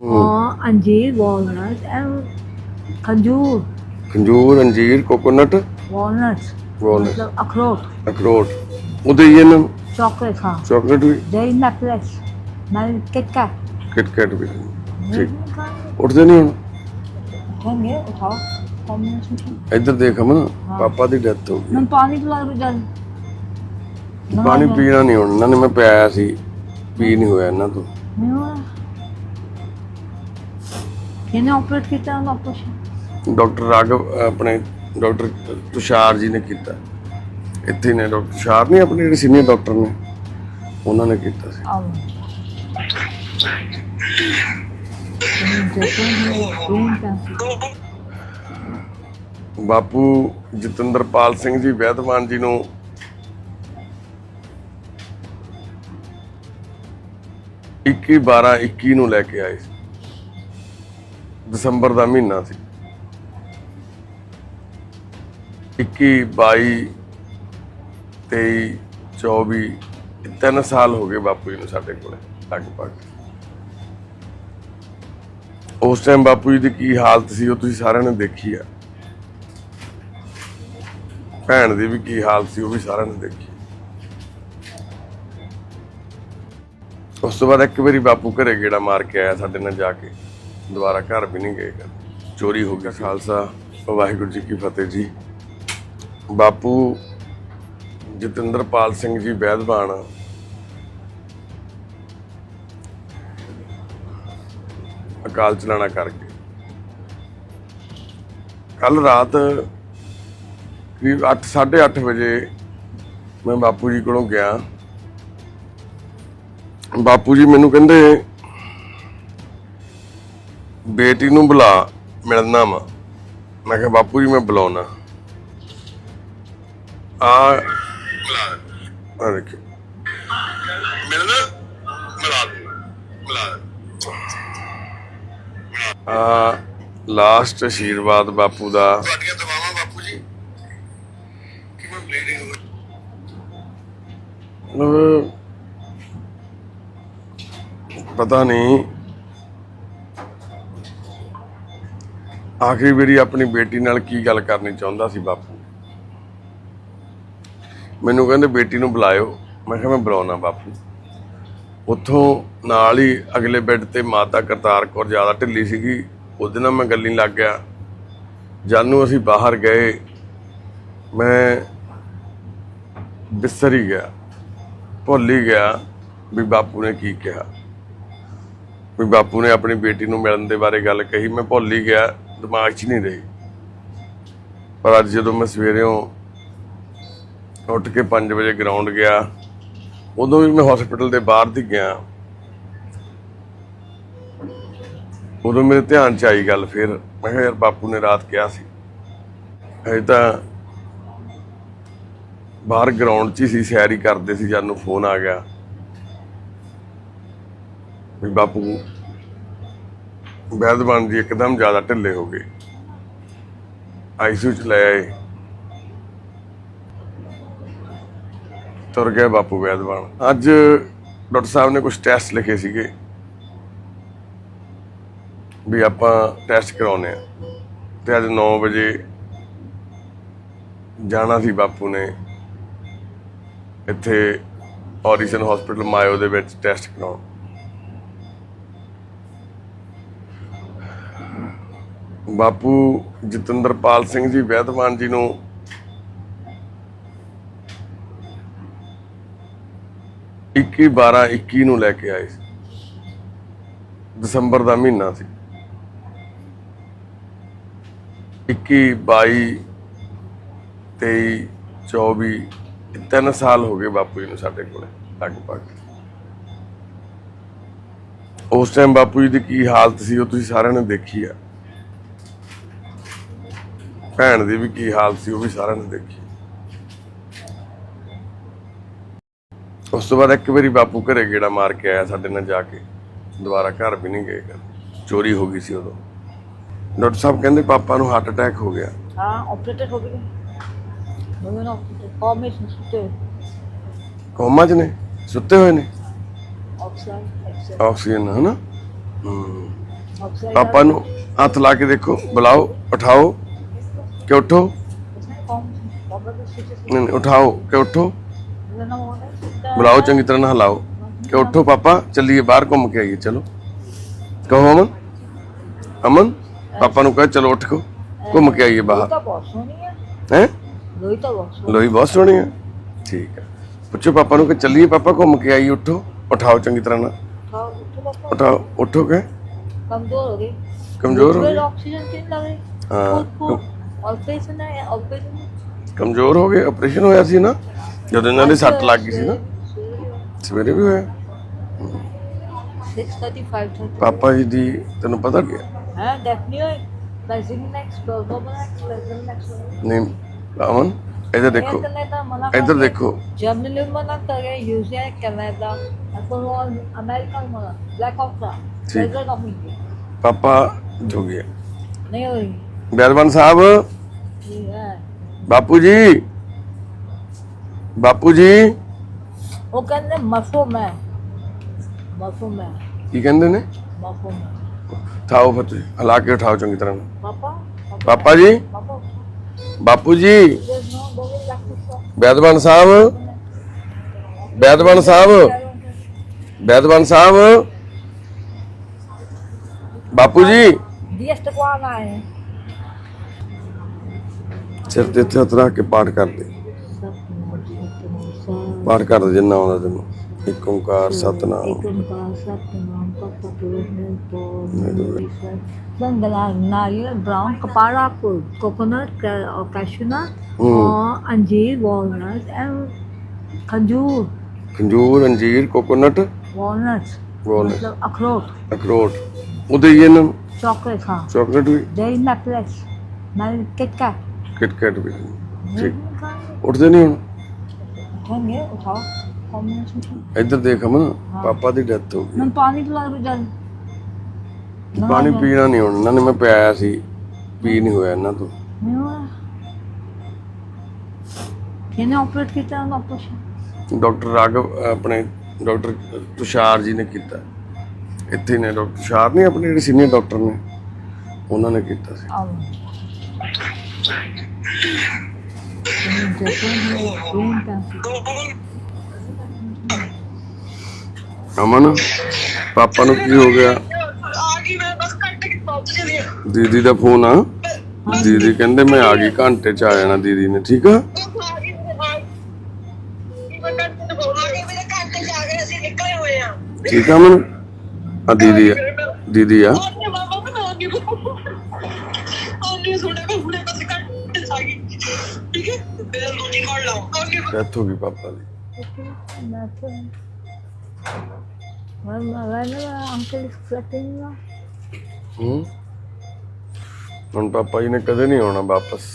और अंजीर walnut and खजूर ਖੰਜੂਰ ਅੰਜੀਰ ਕੋਕੋਨਟ वॉलनट Walnut. मतलब अखरोट ਅਖਰੋਟ ਉਹਦੇ ਹੀ ਇਹਨਾਂ चॉकलेट हाँ ਚਾਕਲੇਟ ਵੀ डेरी नेकलेस मैंने किटका ਕਿਟ ਕੈਟ ਵੀ ਠੀਕ ਉੱਠਦੇ ਨਹੀਂ ਹੁਣ उठेंगे उठाओ कॉम्बिनेशन ਇੱਧਰ ਦੇਖ ਅਮਨ ਹਾਂ। ਪਾਪਾ ਦੀ ਡੈਥ ਹੋ ਗਈ मैं पानी पिला दो जल ਪਾਣੀ ਪੀਣਾ ਨਹੀਂ ਹੁਣ ਇਹਨਾਂ ਨੇ ਮੈਂ ਪਿਆਇਆ ਸੀ ਪੀ ਨਹੀਂ ਹੋਇਆ ਇਹਨਾਂ ਤੋਂ नहीं हुआ ਕਿਹਨੇ ਆਪਰੇਟ ਕੀਤਾ ਉਹਨਾਂ ਆਪਰੇਸ਼ਨ ਡਾਕਟਰ ਰਾਘਵ ਆਪਣੇ ਡਾਕਟਰ ਤੁਸ਼ਾਰ ਜੀ ਨੇ ਕੀਤਾ। ਇੱਥੇ ਨੇ ਡਾਕਟਰ ਤੁਸ਼ਾਰ ਨੇ ਆਪਣੇ ਜਿਹੜੇ ਸੀਨੀਅਰ ਡਾਕਟਰ ਨੇ ਉਹਨਾਂ ਨੇ ਕੀਤਾ ਸੀ। ਆਓ। ਬਾਪੂ ਜਤਿੰਦਰਪਾਲ ਸਿੰਘ ਜੀ ਵੈਦਵਾਨ ਜੀ ਨੂੰ ਇੱਕੀ 12 21 ਨੂੰ ਲੈ ਕੇ ਆਏ ਸੀ। ਦਸੰਬਰ ਦਾ ਮਹੀਨਾ ਸੀ। 21 22 23 24 ਤਿੰਨ ਸਾਲ ਹੋ ਗਏ ਬਾਪੂ ਜੀ ਨੂੰ ਸਾਡੇ ਕੋਲੇ, ਲਗਭਗ। ਉਸ ਟਾਈਮ ਬਾਪੂ ਜੀ ਦੀ ਕੀ ਹਾਲਤ ਸੀ, ਉਹ ਤੁਸੀਂ ਸਾਰਿਆਂ ਨੇ ਦੇਖੀ ਆ। ਭੈਣ ਦੀ ਵੀ ਕੀ ਹਾਲਤ ਸੀ, ਉਹ ਵੀ ਸਾਰਿਆਂ ਨੇ ਦੇਖੀ। ਉਸ ਤੋਂ ਬਾਅਦ ਇੱਕ ਵਾਰੀ ਬਾਪੂ ਘਰੇ ਗੇੜਾ ਮਾਰ ਕੇ ਆਇਆ ਸਾਡੇ ਨਾਲ ਜਾ ਕੇ। ਦੁਬਾਰਾ ਘਰ ਵੀ ਨਹੀਂ ਗਏ। ਕਦੇ। ਚੋਰੀ ਹੋ ਗਈ ਖਾਲਸਾ। ਵਾਹਿਗੁਰੂ ਜੀ ਕੀ ਫਤਿਹ ਜੀ। ਬਾਪੂ ਜਤਿੰਦਰਪਾਲ ਸਿੰਘ ਜੀ ਵੈਦਵਾਨ ਅਕਾਲ ਚਲਾਣਾ ਕਰਕੇ। ਕੱਲ ਰਾਤ ਵੀ 8 8:30 ਵਜੇ ਮੈਂ ਬਾਪੂ ਜੀ ਕੋਲੋਂ ਗਿਆ। ਬਾਪੂ ਜੀ ਮੈਨੂੰ ਕਹਿੰਦੇ ਬੇਟੀ ਨੂੰ ਬੁਲਾ ਮਿਲਣਾ ਵਾ। ਮੈਂ ਕਿਹਾ ਬਾਪੂ ਜੀ ਮੈਂ ਬੁਲਾਉਣਾ। ਆ ਆ ਦੇਖੋ ਮਿਲਣਾ? ਮਿਲਾ ਮਿਲਾ ਆ ਲਾਸਟ ਆਸ਼ੀਰਵਾਦ ਬਾਪੂ ਦਾ। ਤੁਹਾਡੀਆਂ ਦਵਾਵਾਂ ਬਾਪੂ ਜੀ? ਕਿਵੇਂ ਬਲੀਡਿੰਗ ਹੋ ਪਤਾ ਨਹੀਂ ਆਖਰੀ ਵਾਰੀ ਆਪਣੀ ਬੇਟੀ ਨਾਲ ਕੀ ਗੱਲ ਕਰਨੀ ਚਾਹੁੰਦਾ ਸੀ ਬਾਪੂ? ਮੈਨੂੰ ਕਹਿੰਦੇ, ਬੇਟੀ ਨੂੰ ਬੁਲਾਇਓ। ਮੈਂ ਕਿਹਾ, ਮੈਂ ਬੁਲਾਉਣਾ ਬਾਪੂ। ਉੱਥੋਂ ਨਾਲ ਹੀ ਅਗਲੇ ਬੈੱਡ ਤੇ ਮਾਤਾ ਕਰਤਾਰ ਕੌਰ ਜ਼ਿਆਦਾ ਢਿੱਲੀ ਸੀਗੀ। ਉਹਦੇ ਨਾਲ ਮੈਂ ਗੱਲੀ ਲੱਗ ਗਿਆ। ਜਾਨੂੰ, ਅਸੀਂ ਬਾਹਰ ਗਏ। ਮੈਂ ਬਿਸਰ ਹੀ ਗਿਆ। ਭੁੱਲ ਹੀ ਗਿਆ ਵੀ ਬਾਪੂ ਨੇ ਕੀ ਕਿਹਾ। ਵੀ ਬਾਪੂ ਨੇ ਆਪਣੀ ਬੇਟੀ ਨੂੰ ਮਿਲਣ ਦੇ ਬਾਰੇ ਗੱਲ ਕਹੀ। ਮੈਂ ਭੁੱਲ ਹੀ ਗਿਆ। ਦਿਮਾਗ 'ਚ ਨਹੀਂ ਰਹੀ। ਪਰ ਅੱਜ ਜਦੋਂ ਮੈਂ ਸਵੇਰੇੋਂ ਉੱਠ ਕੇ 5 ਵਜੇ ਗਰਾਊਂਡ ਗਿਆ, ਉਦੋਂ ਵੀ ਮੈਂ ਹਸਪੀਟਲ ਦੇ ਬਾਹਰ ਦੀ ਗਿਆ। ਉਦੋਂ ਮੇਰੇ ਧਿਆਨ 'ਚ ਆਈ ਗੱਲ ਫਿਰ। ਮੈਂ ਕਿਹਾ ਯਾਰ ਬਾਪੂ ਨੇ ਰਾਤ ਕਿਹਾ ਸੀ। ਅਜੇ ਤਾਂ ਬਾਹਰ ਗਰਾਊਂਡ 'ਚ ਹੀ ਸੀ, ਸੈਰ ਹੀ ਕਰਦੇ ਸੀ, ਜਦ ਨੂੰ ਫੋਨ ਆ ਗਿਆ। ਵੀ ਬਾਪੂ ਬੈਦਵਾਨ ਜੀ, ਇੱਕਦਮ ਜ਼ਿਆਦਾ ਢਿੱਲੇ ਹੋ ਗਏ। ਆਈਸੀਯੂ 'ਚ ਲੈ ਆਏ। ਤੁਰ ਗਏ ਬਾਪੂ ਵੈਦਵਾਨ ਅੱਜ ਡਾਕਟਰ ਸਾਹਿਬ ਨੇ ਕੁਝ ਟੈਸਟ ਲਿਖੇ ਸੀਗੇ। ਵੀ ਆਪਾਂ ਟੈਸਟ ਕਰਾਉਨੇ ਆ ਤੇ ਅੱਜ 9 ਵਜੇ ਜਾਣਾ ਸੀ ਬਾਪੂ ਨੇ। ਇੱਥੇ ਔਰੀਸਨ ਹਸਪੀਟਲ ਮਾਇਓ ਦੇ ਵਿੱਚ ਟੈਸਟ ਕਰਾਉਣ। ਬਾਪੂ ਜਤਿੰਦਰਪਾਲ ਸਿੰਘ ਜੀ, ਵੈਦਵਾਨ ਜੀ ਨੂੰ ਇੱਕੀ 12 21 ਨੂੰ ਲੈ ਕੇ ਆਏ ਸੀ। ਦਸੰਬਰ ਦਾ ਮਹੀਨਾ ਸੀ। 21 22 23 24 ਤਿੰਨ ਸਾਲ ਹੋ ਗਏ ਬਾਪੂ ਜੀ ਨੂੰ ਸਾਡੇ ਕੋਲੇ, ਲਗਭਗ। ਉਸ ਟਾਈਮ ਬਾਪੂ ਜੀ ਦੀ ਕੀ ਹਾਲਤ ਸੀ, ਉਹ ਤੁਸੀਂ ਸਾਰਿਆਂ ਨੇ ਦੇਖੀ ਆ। ਭੈਣ ਦੀ ਵੀ ਕੀ ਹਾਲਤ ਸੀ ਉਹ ਵੀ ਸਾਰਿਆਂ ਨੇ ਦੇਖੀ। ਉਸ ਤੋਂ ਬਾਅਦ ਇੱਕ ਵਾਰੀ ਬਾਪੂ ਘਰੇ ਗੇੜਾ ਮਾਰ ਕੇ ਆਇਆ ਸਾਡੇ ਨਾਲ ਜਾ ਕੇ। ਦੁਬਾਰਾ ਘਰ ਵੀ ਨਹੀਂ ਗਏ ਚੋਰੀ ਹੋ ਗਈ ਸੀ ਉਦੋਂ। ਡਾਕਟਰ ਸਾਹਿਬ ਕਹਿੰਦੇ ਪਾਪਾ ਨੂੰ ਹਾਰਟ ਅਟੈਕ ਹੋ ਗਿਆ। ਹਾਂ ਸੁੱਤੇ। ਚ ਨੇ? ਸੁੱਤੇ ਹੋਏ ਨੇ? Oxygen oxygen. ਹੈ। ਨਾ ਪਾਪਾ ਨੂੰ ਹੱਥ ਲਾ ਕੇ ਦੇਖੋ ਬੁਲਾਓ ਉਠਾਓ। ਕਿ ਉਠੋ down. Papa the switches. ਨਹੀਂ ਨਹੀਂ, ਉਠਾਓ ਕਿ ਉਠੋ You know what I ਬੁਲਾਓ ਚੰਗੀ ਤਰ੍ਹਾਂ ਨਾਲ ਹਿਲਾਓ ਕਿ ਉਠੋ ਪਾਪਾ ਚੱਲੀਏ ਬਾਹਰ ਘੁੰਮ ਕੇ ਆਈਏ ਚਲੋ ਕਹੋ ਅਮਨ ਅਮਨ ਪਾਪਾ ਨੂੰ ਕਹੋ ਚਲੋ ਉੱਠ ਕੋ ਘੁੰਮ ਕੇ ਆਈਏ ਬਾਹਰ ਤਾਂ ਬਹੁਤ ਸੋਹਣੀ ਹੈ ਹੈ ਲੋਈ ਤਾਂ ਬਹੁਤ ਸੋਹਣੀ ਲੋਈ ਬਹੁਤ ਸੋਹਣੀ ਹੈ ਠੀਕ ਹੈ ਪੁੱਛੋ ਪਾਪਾ ਨੂੰ ਕਿ ਚੱਲੀਏ ਪਾਪਾ ਘੁੰਮ ਕੇ ਆਈਏ ਉੱਠੋ ਉਠਾਓ ਚੰਗੀ ਤਰ੍ਹਾਂ ਨਾਲ था उठो पापा ਉਠਾਓ ਉੱਠੋ ਕੇ कमजोर हो गई ਕਮਜ਼ੋਰ ਹੋ फिर ਗਏ ऑक्सीजन किन लगे हाँ, ਕਮਜ਼ੋਰ ਹੋ ਗਏ ਆਪਰੇਸ਼ਨ ਹੋਇਆ ਸੀ ਨਾ ਜਦੋਂ ਇਹਨਾਂ ਦੇ ਸੱਟ ਲੱਗ ਗਈ ਸੀ ਨਾ। ਸਵੇਰੇ ਵੀ ਹੋਇਆ। 635 ਪਾਪਾ ਜੀ ਦੀ ਤੈਨੂੰ ਪਤਾ ਗਿਆ ਹਾਂ? ਡੈਫਨੀ ਹੋਈ ਬਸ ਇਨ ਨੈਕਸਟ ਪ੍ਰੋਬਲਮ ਨੈਕਸਟ ਨਹੀਂ ਅਮਨ ਇਧਰ ਦੇਖੋ। ਇਧਰ ਦੇਖੋ। ਜਰਨਲਿਜ਼ਮ ਮਨਾ ਕਰੇ ਯੂਜ਼ਰ ਕੈਨੇਡਾ ਅਸਲ ਅਮਰੀਕਾ ਮਨਾ। ਬਲੈਕ ਆਫ ਦਾ। ਪਾਪਾ ਜੋ ਗਿਆ ਨਹੀਂ ਹੋਈ। ਬੈਲਵਨ ਸਾਹਿਬ। ਬਾਪੂ ਜੀ। ਬਾਪੂ ਜੀ। ਉਹ ਕਹਿੰਦੇ ਮਫਹੂਮ ਹੈ ਮਫਹੂਮ ਹੈ ਕੀ ਕਹਿੰਦੇ ਨੇ? ਮਫਹੂਮ ਉਠਾਓ ਫਤਿਹ ਹਲਾ ਕੇ ਉਠਾਓ ਚੰਗੀ ਤਰ੍ਹਾਂ। ਪਾਪਾ ਪਾਪਾ। ਜੀ। ਬਾਪੂ ਜੀ। ਬੈਦਵਾਨ ਸਾਹਿਬ। ਬੈਦਵਾਨ ਸਾਹਿਬ। ਬੈਦਵਾਨ ਸਾਹਿਬ। ਬਾਪੂ ਜੀ। ਡੀਐਸ ਟਕਵਾਨ ਆਏ। ਸਿਰ ਤੇ ਇੱਥੇ ਹੱਥ ਰੱਖ ਕੇ ਪਾਠ ਕਰਦੇ ਪਾਠ ਕਰਦੇ ਜਿੰਨਾ ਆਉਂਦਾ ਤੈਨੂੰ ਇੱਕ ਓੰਕਾਰ ਸਤਨਾਮ नारियल ब्राउन कपाड़ा कोकोनट और कैशूनट हम्म। और अंजीर वॉलनट एंड खजूर ਖੰਜੂਰ ਅੰਜੀਰ ਕੋਕੋਨਟ वॉलनट Walnut। मतलब अखरोट ਅਖਰੋਟ ਉਹਦੇ ਹੀ ਇਹਨਾਂ ਨੂੰ चॉकलेट हाँ ਚਾਕਲੇਟ ਵੀ डेरी नेकलेस मैंने किट कैट ਕਿਟ कैट ਵੀ ਠੀਕ ਉੱਠਦੇ ਨਹੀਂ ਹੁਣ उठाएंगे उठाओ कॉम्बिनेशन ਇੱਧਰ ਦੇਖ ਅਮਨ ਪਾਪਾ ਦੀ ਡੈਥ ਹੋ ਗਈ मैं पानी पिला दो जल ਪਾਣੀ ਪੀਣਾ ਨਹੀਂ ਹੁਣ ਇਹਨਾਂ ਨੇ ਮੈਂ ਪਿਆਇਆ ਸੀ ਪੀ ਨਹੀਂ ਹੋਇਆ ਇਹਨਾਂ ਤੋਂ नहीं हो रहा किने ऑपरेट किया है ऑपरेशन ਡਾਕਟਰ ਰਾਘਵ ਆਪਣੇ ਡਾਕਟਰ ਤੁਸ਼ਾਰ ਜੀ ਨੇ ਕੀਤਾ ਇੱਥੇ ਨੇ ਡਾਕਟਰ ਤੁਸ਼ਾਰ ਨਹੀਂ ਆਪਣੇ ਜਿਹੜੇ ਸੀਨੀਅਰ ਡਾਕਟਰ ਨੇ ਉਹਨਾਂ ਨੇ ਕੀਤਾ ਸੀ अब ब्रेन कैंसर ਅਮਨ, ਪਾਪਾ ਨੂੰ ਕੀ ਹੋ ਗਿਆ? ਆ ਗਈ ਮੈਂ ਬਸ ਘੰਟੇ ਕਿ ਪਹੁੰਚ ਚਲੀ ਆ ਦੀਦੀ ਦਾ ਫੋਨ ਆ। ਦੀਦੀ ਕਹਿੰਦੇ ਮੈਂ ਆ ਗਈ, ਘੰਟੇ ਚ ਆ ਜਾਣਾ ਦੀਦੀ ਨੇ, ਠੀਕ ਆ? ਠੀਕ ਆ ਮਨ ਆ ਦੀਦੀ ਆ। ਦੀਦੀ ਆ? ਡੈਥ ਹੋ ਗਈ ਪਾਪਾ ਦੀ। ਮੈਂ ਤਾਂ ਮੈਂ ਨਾ ਜੀ ਨੇ ਕਦੇ ਨਹੀਂ ਆਉਣਾ ਵਾਪਸ।